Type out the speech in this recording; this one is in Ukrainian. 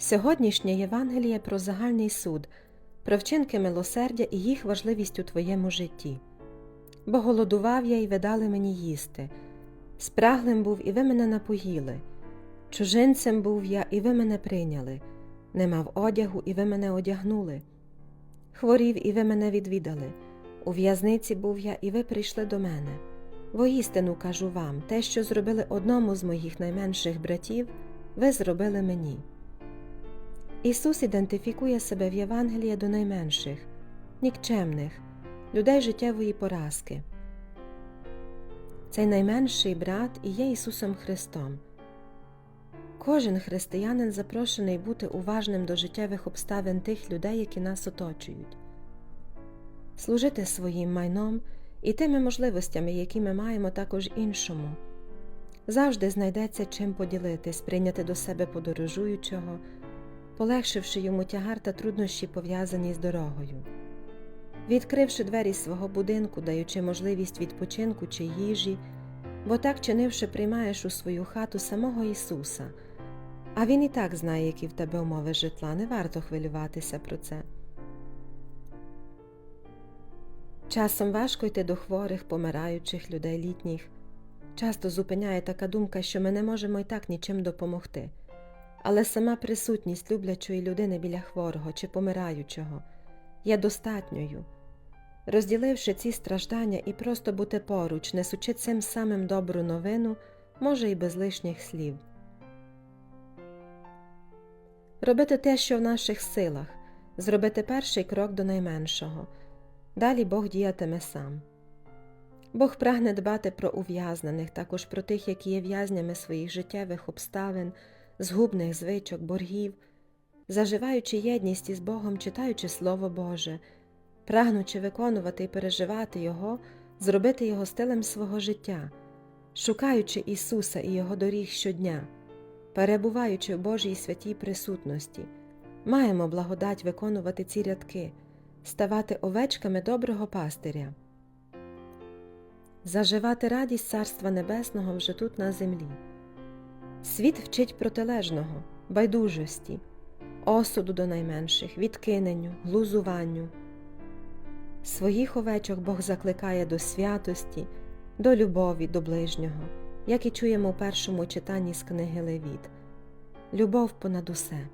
Сьогоднішнє Євангеліє про загальний суд, про вчинки милосердя і їх важливість у твоєму житті. Бо голодував я, і ви дали мені їсти, спраглим був, і ви мене напоїли, чужинцем був я, і ви мене прийняли, не мав одягу, і ви мене одягнули, хворів, і ви мене відвідали, у в'язниці був я, і ви прийшли до мене. Воістину кажу вам, те, що зробили одному з моїх найменших братів, ви зробили мені. Ісус ідентифікує себе в Євангелії до найменших, нікчемних, людей життєвої поразки. Цей найменший брат і є Ісусом Христом. Кожен християнин запрошений бути уважним до життєвих обставин тих людей, які нас оточують, служити своїм майном і тими можливостями, які ми маємо також іншому. Завжди знайдеться чим поділитись, прийняти до себе подорожуючого, полегшивши йому тягар та труднощі, пов'язані з дорогою. Відкривши двері свого будинку, даючи можливість відпочинку чи їжі, бо так чинивши, приймаєш у свою хату самого Ісуса, а Він і так знає, які в тебе умови житла, не варто хвилюватися про це. Часом важко йти до хворих, помираючих людей літніх. Часто зупиняє така думка, що ми не можемо і так нічим допомогти, але сама присутність люблячої людини біля хворого чи помираючого є достатньою. Розділивши ці страждання і просто бути поруч, несучи цим самим добру новину, може і без лишніх слів. Робити те, що в наших силах, зробити перший крок до найменшого. Далі Бог діятиме сам. Бог прагне дбати про ув'язнених, також про тих, які є в'язнями своїх життєвих обставин, згубних звичок, боргів, заживаючи єдність із Богом, читаючи Слово Боже, прагнучи виконувати і переживати Його, зробити Його стилем свого життя, шукаючи Ісуса і Його доріг щодня, перебуваючи в Божій святій присутності, маємо благодать виконувати ці рядки ставати овечками доброго пастиря, заживати радість Царства Небесного вже тут на землі. Світ вчить протилежного, байдужості, осуду до найменших, відкиненню, глузуванню. Своїх овечок Бог закликає до святості, до любові до ближнього, як і чуємо у першому читанні з книги Левіт. Любов понад усе.